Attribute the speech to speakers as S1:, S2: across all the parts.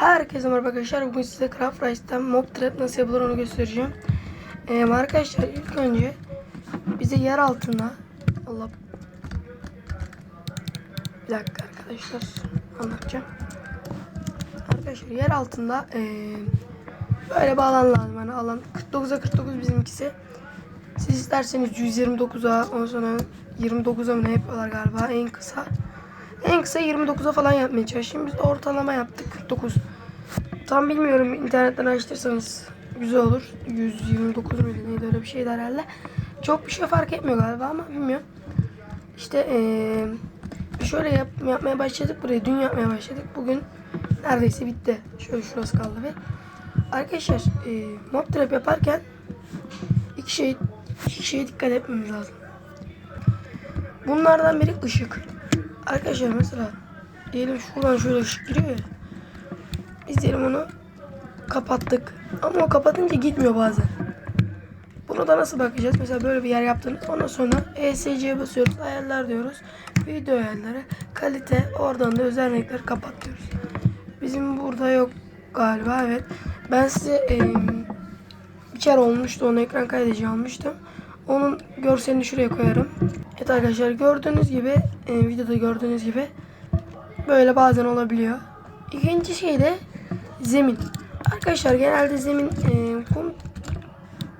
S1: Herkese merhaba arkadaşlar. Bugün size Craft Rice'den mob trap nasıl yapılır onu göstereceğim. Ee, arkadaşlar ilk önce bize yer altında Allah bir dakika arkadaşlar anlatacağım. Arkadaşlar yer altında ee, böyle bir alan lazım. Yani alan 49'a 49 bizimkisi. Siz isterseniz 129'a ondan sonra 29'a mı ne yapıyorlar galiba en kısa. En kısa 29'a falan yapmaya çalışayım. Biz de ortalama yaptık 49. Tam bilmiyorum internetten araştırsanız güzel olur. 129 muydu neydi öyle bir şeydi herhalde. Çok bir şey fark etmiyor galiba ama bilmiyorum. İşte eee, şöyle yap, yapmaya başladık burayı. Dün yapmaya başladık. Bugün neredeyse bitti. Şöyle şurası kaldı ve arkadaşlar eee mob trap yaparken iki şey iki şeye dikkat etmemiz lazım. Bunlardan biri ışık. Arkadaşlar mesela diyelim şuradan şöyle ışık giriyor ya. Biz diyelim onu kapattık. Ama o kapatınca gitmiyor bazen. Bunu da nasıl bakacağız? Mesela böyle bir yer yaptınız. Ondan sonra ESC'ye basıyoruz. Ayarlar diyoruz. Video ayarları. Kalite. Oradan da özel renkleri kapat diyoruz. Bizim burada yok galiba. Evet. Ben size em, bir kere olmuştu. Onu ekran kaydedici almıştım. Onun görselini şuraya koyarım. Evet arkadaşlar gördüğünüz gibi e, videoda gördüğünüz gibi böyle bazen olabiliyor. İkinci şey de zemin. Arkadaşlar genelde zemin e, kum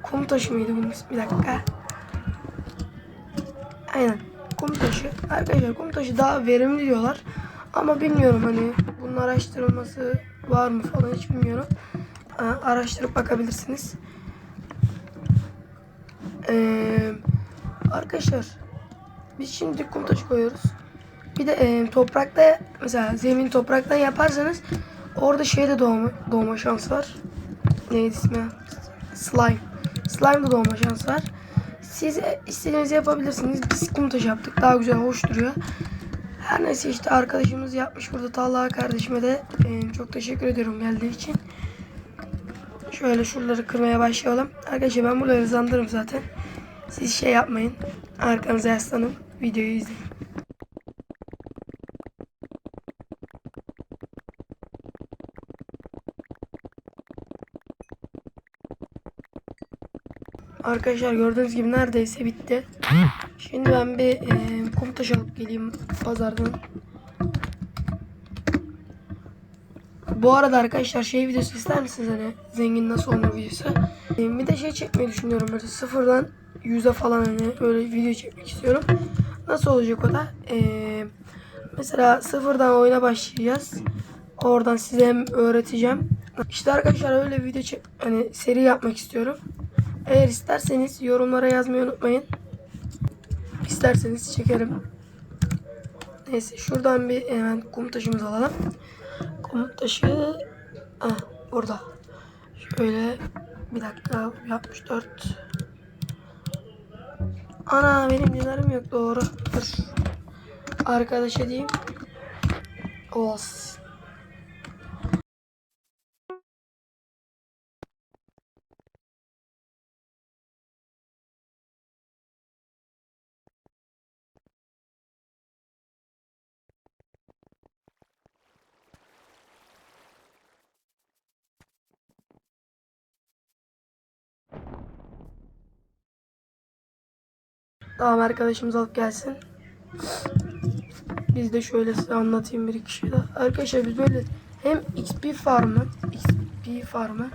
S1: kum taşı mıydı bunun? Bir dakika. Aynen. Kum taşı. Arkadaşlar kum taşı daha verimli diyorlar. Ama bilmiyorum hani bunun araştırılması var mı falan hiç bilmiyorum. Araştırıp bakabilirsiniz. Ee, arkadaşlar biz şimdi kum taşı koyuyoruz. Bir de e, toprakta mesela zemin topraktan yaparsanız orada şeyde doğma, doğma şansı var. Neydi ismi? Slime. Slime'da doğma şansı var. Siz istediğinizi yapabilirsiniz. Biz kum yaptık. Daha güzel, hoş duruyor. Her neyse işte arkadaşımız yapmış burada Talha kardeşime de e, çok teşekkür ediyorum geldiği için. Şöyle şuraları kırmaya başlayalım. Arkadaşlar ben buraları hızlandırırım zaten. Siz şey yapmayın. Arkanıza yaslanın. Videoyu izleyin. Arkadaşlar gördüğünüz gibi neredeyse bitti. Şimdi ben bir e, kum taşı alıp geleyim pazardan. Bu arada arkadaşlar şey videosu ister misiniz hani zengin nasıl olunur videosu. E, bir de şey çekmeyi düşünüyorum böyle sıfırdan yüze falan hani öyle video çekmek istiyorum. Nasıl olacak o da? E, mesela sıfırdan oyuna başlayacağız. Oradan size hem öğreteceğim. İşte arkadaşlar öyle video çek hani seri yapmak istiyorum. Eğer isterseniz yorumlara yazmayı unutmayın. İsterseniz çekerim. Neyse şuradan bir hemen kum taşımızı alalım. Kum taşı ah, burada. Şöyle bir dakika 64 Ana benim dinarım yok doğru. Dur. Arkadaşa diyeyim. Olsun. Tamam arkadaşımız alıp gelsin. Biz de şöyle size anlatayım bir iki şey daha. Arkadaşlar biz böyle hem XP farmı XP farmı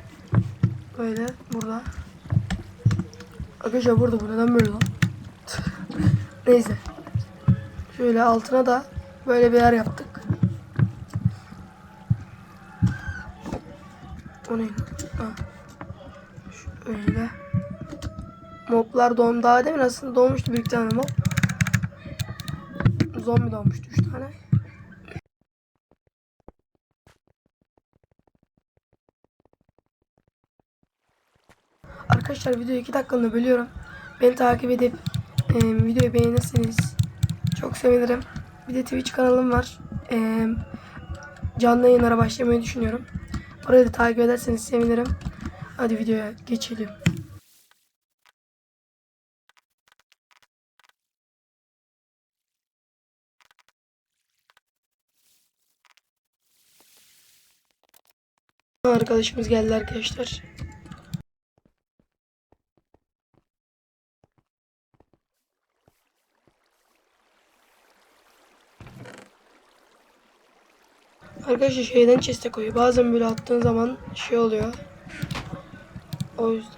S1: böyle burada. Arkadaşlar burada bu neden böyle lan? Neyse. Şöyle altına da böyle bir yer yaptık. O ne? Ha. Şöyle. Moblar doğum daha demin aslında doğmuştu bir tane mob. Zombi doğmuştu üç tane. Arkadaşlar videoyu 2 dakikalığına bölüyorum. Beni takip edip e, videoyu beğenirseniz çok sevinirim. Bir de Twitch kanalım var. E, canlı yayınlara başlamayı düşünüyorum. Orayı da takip ederseniz sevinirim. Hadi videoya geçelim. Arkadaşımız geldi arkadaşlar. Arkadaşlar şeyden chest'e koyuyor. Bazen böyle attığın zaman şey oluyor. O yüzden.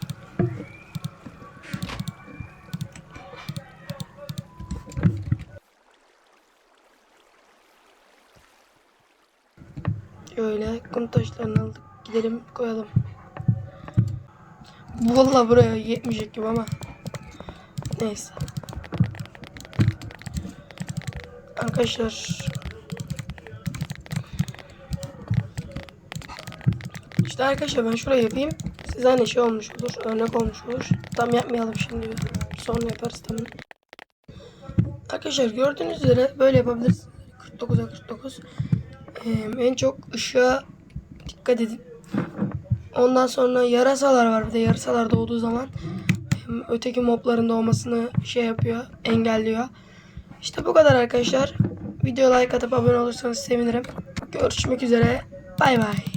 S1: Şöyle kum taşlarını aldık. Gidelim koyalım. Vallahi buraya yetmeyecek gibi ama. Neyse. Arkadaşlar. İşte arkadaşlar ben şurayı yapayım. Size hani şey olmuş olur. Örnek olmuş olur. Tam yapmayalım şimdi. Sonra yaparız tamam. Arkadaşlar gördüğünüz üzere böyle yapabilirsiniz. 49'a 49. Ee, en çok ışığa dikkat edin. Ondan sonra yarasalar var bir de yarasalar doğduğu zaman öteki mobların doğmasını şey yapıyor, engelliyor. İşte bu kadar arkadaşlar. Video like atıp abone olursanız sevinirim. Görüşmek üzere. Bay bay.